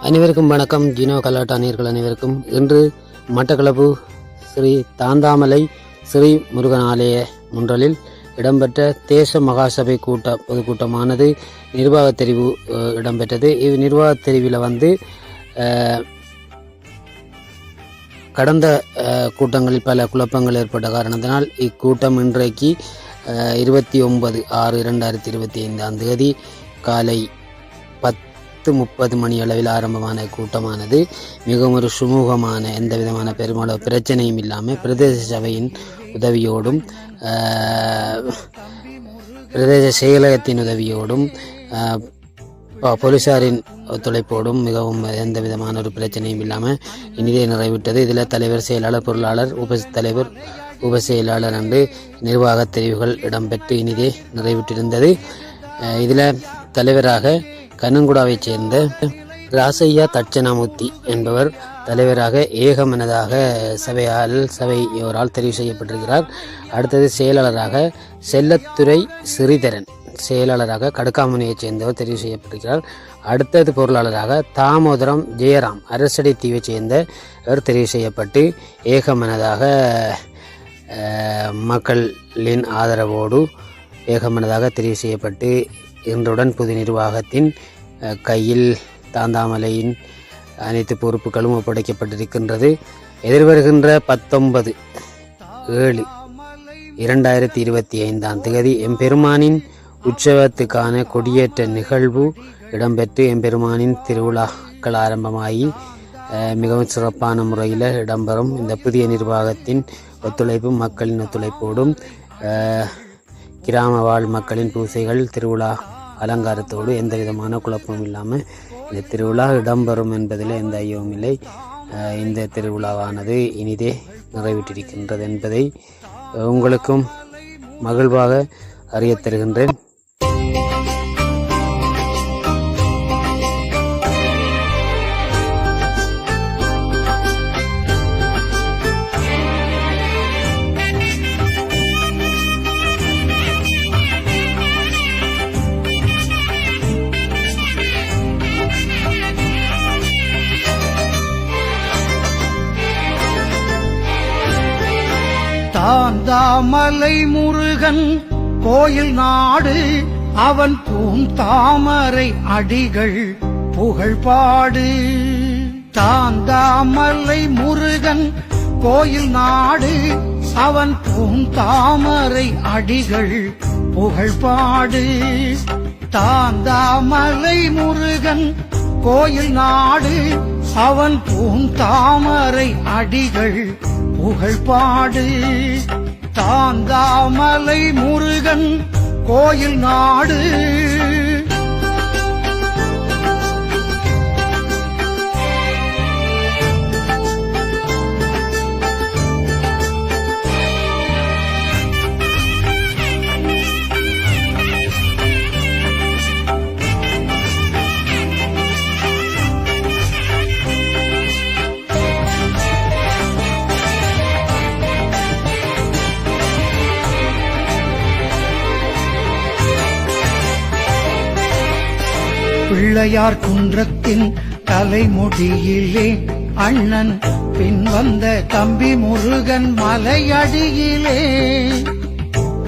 அனைவருக்கும் வணக்கம். ஜினோ கலாட்டா நேர்கள் அனைவருக்கும். இன்று மட்டக்களப்பு ஸ்ரீ தாந்தாமலை ஸ்ரீ முருகன் ஆலய முன்றலில் இடம்பெற்ற தேச மகாசபை கூட்ட பொதுக்கூட்டமானது நிர்வாகத் தெரிவு இடம்பெற்றது. இவ் நிர்வாகத் தெரிவில் வந்து கடந்த கூட்டங்களில் பல குழப்பங்கள் ஏற்பட்ட காரணத்தினால் இக்கூட்டம் இன்றைக்கு இருபத்தி ஒன்பது ஆறு இரண்டாயிரத்தி இருபத்தி ஐந்தாம் தேதி காலை பத்து முப்பது மணி அளவில் ஆரம்பமான கூட்டமானது மிகவும் ஒரு சுமூகமான எந்த விதமான பெருமளவு பிரச்சனையும் இல்லாமல் பிரதேச சபையின் உதவியோடும் பிரதேச செயலகத்தின் உதவியோடும் போலீசாரின் ஒத்துழைப்போடும் மிகவும் எந்த விதமான ஒரு பிரச்சனையும் இல்லாமல் இனிதே நிறைவிட்டது இதில் தலைவர் செயலாளர் பொருளாளர் உப தலைவர் உப செயலாளர் அன்று நிர்வாகத் தெரிவுகள் இடம்பெற்று இனிதே நிறைவிட்டிருந்தது இதில் தலைவராக கண்ணங்குடாவைச் சேர்ந்த ராசையா தட்சணாமூர்த்தி என்பவர் தலைவராக ஏகமனதாக சபையால் சபையோரால் தெரிவு செய்யப்பட்டிருக்கிறார். அடுத்தது செயலாளராக செல்லத்துறை சிறிதரன் செயலாளராக கடுக்காமுனியைச் சேர்ந்தவர் தெரிவு செய்யப்பட்டிருக்கிறார். அடுத்தது பொருளாளராக தாமோதரம் ஜெயராம் அரசடை தீவைச் சேர்ந்தவர் தெரிவு செய்யப்பட்டு ஏகமனதாக மக்களின் ஆதரவோடு ஏகமனதாக தெரிவு செய்யப்பட்டு இன்றுடன் புது நிர்வாகத்தின் கையில் தாந்தாமலையின் அனைத்து பொறுப்புகளும் ஒப்படைக்கப்பட்டிருக்கின்றது. எதிர்வருகின்ற பத்தொன்பது ஏழு இரண்டாயிரத்தி இருபத்தி ஐந்தாம் திகதி எம்பெருமானின் உற்சவத்துக்கான கொடியேற்ற நிகழ்வு இடம்பெற்று எம்பெருமானின் திருவிழாக்கள் ஆரம்பமாகி மிகவும் சிறப்பான முறையில் இடம்பெறும். இந்த புதிய நிர்வாகத்தின் ஒத்துழைப்பும் மக்களின் ஒத்துழைப்போடும் கிராம வாழ் மக்களின் பூசைகள் திருவிழா அலங்காரத்தோடு எந்த விதமான குழப்பமும் இல்லாமல் இந்த திருவிழா இடம்பெறும் என்பதில் எந்த ஐயமும் இல்லை. இந்த திருவிழாவானது இனிதே நிறைவேற்றிருக்கின்றது என்பதை உங்களுக்கும் மகிழ்வாக அறிய தருகின்றேன் தாந்தாமலை முருகன் கோயில் நாடு அவன் பூம் தாமரை அடிகள் புகழ்பாடு. தாந்தாமலை முருகன் கோயில் நாடு அவன் பூந்தாமரை அடிகள் புகழ்பாடு. தாந்தாமலை முருகன் கோயில் நாடு அவன் பூந்தாமரை அடிகள் புகழ்பாடு. தாந்தாமலை முருகன் கோயில் நாடு. பிள்ளையார் குன்றத்தின் தலைமுடியிலே அண்ணன் பின் வந்த தம்பி முருகன் மலையடியிலே.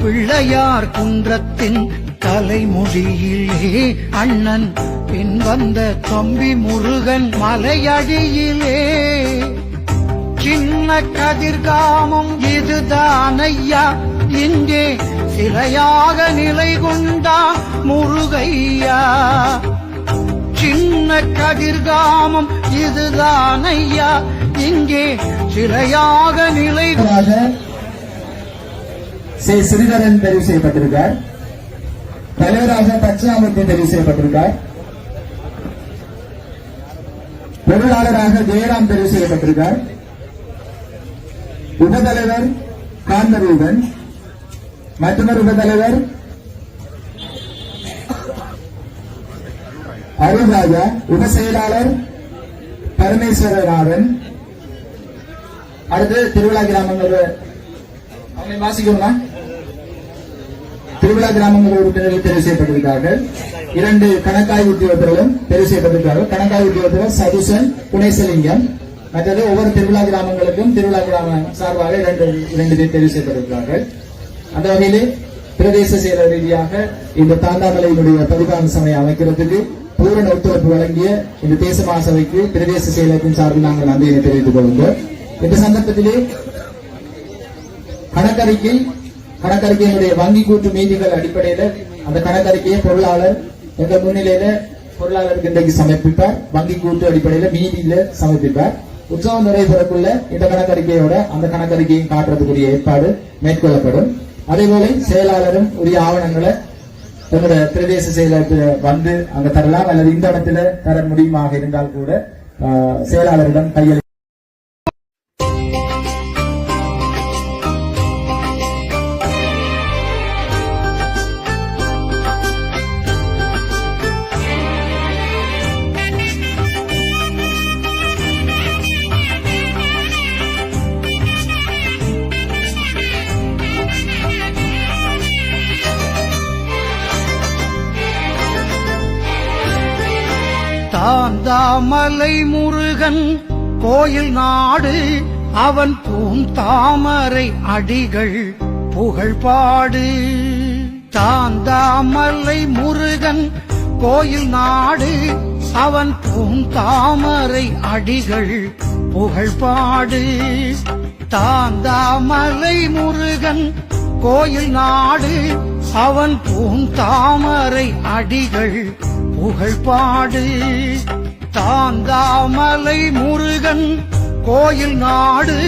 பிள்ளையார் குன்றத்தின் தலைமுடியிலே அண்ணன் பின் வந்த தம்பி முருகன் மலையடியிலே. சின்ன கதிர்காமம் இதுதான் ஐயா இங்கே சிலையாக நிலை கொண்டா முருகையா? சின்ன கதிர்காமம் இதுதான் ஐயா இங்கே சிலையாக நிலை ஸ்ரீதரன் தெரிவு செய்யப்பட்டிருக்கார். தலைவராக தட்சிணாமூர்த்தி தெரிவு செய்யப்பட்டிருக்கார். பொருளாளராக ஜெயராம் தெரிவு செய்யப்பட்டிருக்கார். உபதலைவர் காந்தரூபன். மற்றொரு உபதலைவர் அருள்ராஜா உப செயலாளர் பரமேஸ்வரராவன். அடுத்து திருவிழா கிராமங்கள் அவங்களை வாசிக்கணுமா? திருவிழா கிராமங்கள் உறுப்பினர்கள் தெரிவு செய்யப்பட்டிருக்கிறார்கள். இரண்டு கணக்காய் உத்தியோகத்தர்களும் தெரிவு செய்யப்பட்டிருக்கிறார்கள். கணக்காய் உத்தியோகத்தர் சதுசன் புனேசலிங்கம். மற்றது ஒவ்வொரு திருவிழா கிராமங்களுக்கும் திருவிழா கிராம சார்பாக இரண்டு இரண்டு பேர் தெரிவு செய்யப்பட்டிருக்கிறார்கள். அந்த வகையிலே பிரதேச செயலர் ரீதியாக இந்த தாந்தாமலையினுடைய பதிவான சமயம் அமைக்கிறதுக்கு பூரண ஒத்துழைப்பு வழங்கிய இந்த தேச மகாசபைக்கு பிரதேச செயலகத்தின் சார்பில் நாங்கள் நன்றியை தெரிவித்துக் கொள்கிறோம் இந்த சந்தர்ப்பத்திலே கணக்கறிக்கை கணக்கறிக்கையினுடைய வங்கி கூட்டு மீதிகள் அடிப்படையில அந்த கணக்கறிக்கையை பொருளாளர் எங்க முன்னிலையில பொருளாளருக்கு இன்றைக்கு சமர்ப்பிப்பார். வங்கி கூட்டு அடிப்படையில மீதியில சமர்ப்பிப்பார். உற்சவம் நிறைவேறக்குள்ள இந்த கணக்கறிக்கையோட அந்த கணக்கறிக்கையும் காட்டுறதுக்குரிய ஏற்பாடு மேற்கொள்ளப்படும். அதேபோல செயலாளரும் உரிய ஆவணங்களை தன்னுடைய பிரதேச செயலகத்தில் வந்து அங்க தரலாம் அல்லது இந்த இடத்துல தர முடியுமாக இருந்தால் கூட ஆஹ், செயலாளரிடம் கையளி அண்ணாமலை முருகன் கோயில் நாடு அவன் பூம் தாமரை அடிகள் புகழ்பாடு. தாந்தாமலை முருகன் கோயில் நாடு அவன் பூம் தாமரை அடிகள் புகழ்பாடு. தாந்தாமலை முருகன் கோயில் நாடு அவன் பூந்தாமரை அடிகள் புகழ்பாடு. தாந்தாமலை முருகன் கோயில் நாடு.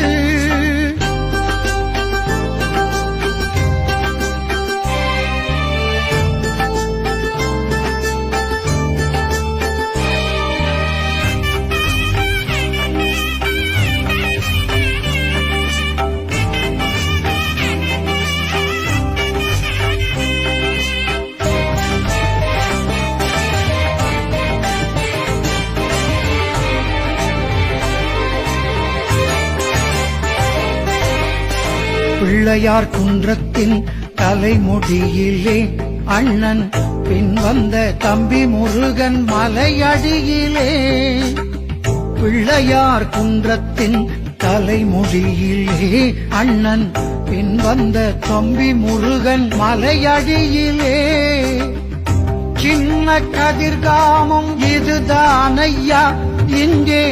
பிள்ளையார் குன்றத்தின் தலைமுடியிலே அண்ணன் பின் வந்த தம்பி முருகன் மலையடியிலே. பிள்ளையார் குன்றத்தின் தலைமுடியிலே அண்ணன் பின் வந்த தம்பி முருகன் மலையடியிலே. சின்ன கதிர்காமம் இதுதான் ஐயா இங்கே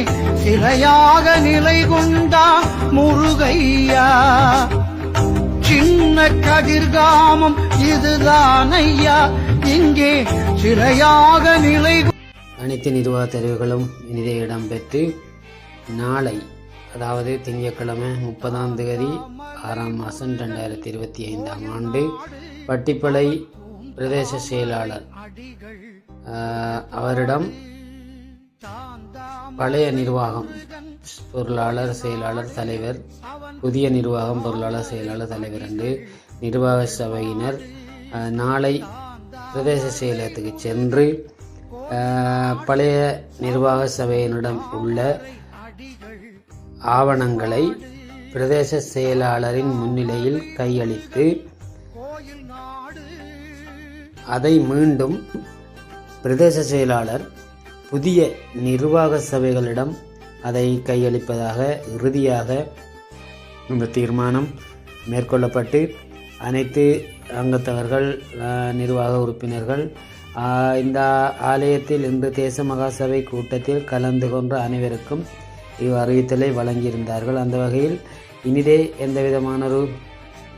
சிலையாக நிலை கொண்டா முருகையா? சின்ன கதிர்காமம் இதுதான் ஐயா இங்கே சிலையாக நிலை அனைத்து நிர்வாக தெரிவுகளும் இனிதே இடம்பெற்று நாளை அதாவது திங்கட்கிழமை முப்பதாம் தேதி ஆறாம் மாதம் ரெண்டாயிரத்தி இருபத்தி ஐந்தாம் ஆண்டு பட்டிப்பளை பிரதேச செயலாளர் அவரிடம் பழைய நிர்வாகம் பொருளாளர் செயலாளர் தலைவர் புதிய நிர்வாகம் பொருளாளர் செயலாளர் தலைவர் என்று நிர்வாக சபையினர் நாளை பிரதேச செயலகத்துக்கு சென்று பழைய நிர்வாக சபையினிடம் உள்ள ஆவணங்களை பிரதேச செயலாளரின் முன்னிலையில் கையளித்து அதை மீண்டும் பிரதேச செயலாளர் புதிய நிர்வாக சபைகளிடம் அதை கையளிப்பதாக இறுதியாக இந்த தீர்மானம் மேற்கொள்ளப்பட்டு அனைத்து அங்கத்தவர்கள் நிர்வாக உறுப்பினர்கள் இந்த ஆலயத்தில் இன்று தேச மகாசபை கூட்டத்தில் கலந்து கொண்ட அனைவருக்கும் இவ் அறிவித்தலை வழங்கியிருந்தார்கள். அந்த வகையில் இனிதே எந்த விதமான ஒரு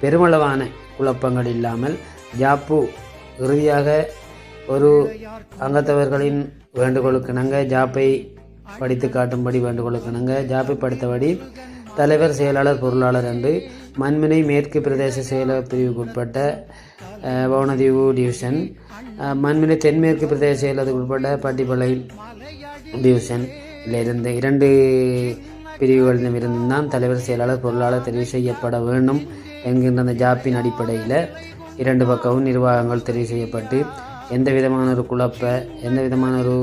பெருமளவான குழப்பங்கள் இல்லாமல் ஜாப்பு இறுதியாக ஒரு அங்கத்தவர்களின் வேண்டுகோளுக்கிணங்க. ஜாப்பை படித்து காட்டும்படி வேண்டுகோளுக்கிணங்க. ஜாப்பை படித்தபடி தலைவர் செயலாளர் பொருளாளர் என்று மண்மினை மேற்கு பிரதேச செயலக பிரிவுக்குட்பட்ட பவனதீவு டிவிஷன் மண்மினை தென்மேற்கு பிரதேச செயலகத்துக்கு உட்பட்ட பட்டிப்பளை டிவிஷன் இதில் இருந்த இரண்டு பிரிவுகளிலும் இருந்துதான் தலைவர் செயலாளர் பொருளாளர் தெரிவு செய்யப்பட வேண்டும் என்கின்ற அந்த ஜாப்பின் அடிப்படையில் இரண்டு பக்கமும் நிர்வாகங்கள் தெரிவு செய்யப்பட்டு எந்த விதமான ஒரு குழப்ப எந்த விதமான ஒரு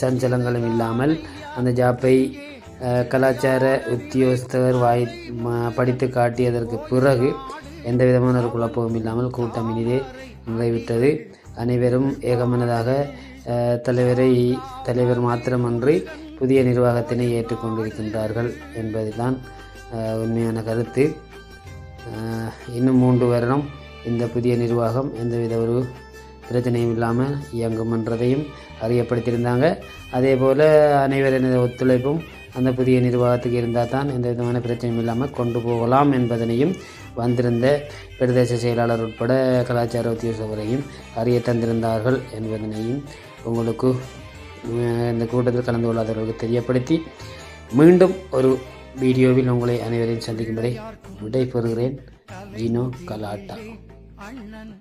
சஞ்சலங்களும் இல்லாமல் அந்த ஜாப்பை கலாச்சார உத்தியோகஸ்தர் வாய் படித்து காட்டியதற்கு பிறகு எந்த விதமான ஒரு குழப்பமும் இல்லாமல் கூட்டம் இனிதே நிறைவிட்டது அனைவரும் ஏகமனதாக தலைவரை தலைவர் மாத்திரமன்றி புதிய நிர்வாகத்தினை ஏற்றுக்கொண்டிருக்கின்றார்கள் என்பதுதான் உண்மையான கருத்து. இன்னும் மூன்று வருடம் இந்த புதிய நிர்வாகம் எந்தவித ஒரு பிரச்சனையும் இல்லாமல் இயங்குமன்றதையும் அறியப்படுத்தியிருந்தாங்க. அதே போல் அனைவரின் ஒத்துழைப்பும் அந்த புதிய நிர்வாகத்துக்கு இருந்தால் தான் எந்த விதமான பிரச்சனையும் இல்லாமல் கொண்டு போகலாம் என்பதனையும் வந்திருந்த பிரதேச செயலாளர் உட்பட கலாச்சார உத்தியோகவரையும் அறிய தந்திருந்தார்கள் என்பதனையும் உங்களுக்கு இந்த கூட்டத்தில் கலந்து கொள்ளாதவர்களுக்கு தெரியப்படுத்தி மீண்டும் ஒரு வீடியோவில் உங்களை அனைவரையும் சந்திக்கும் வரை விடை பெறுகிறேன் ஜினோ கலாட்டா. அண்ணன்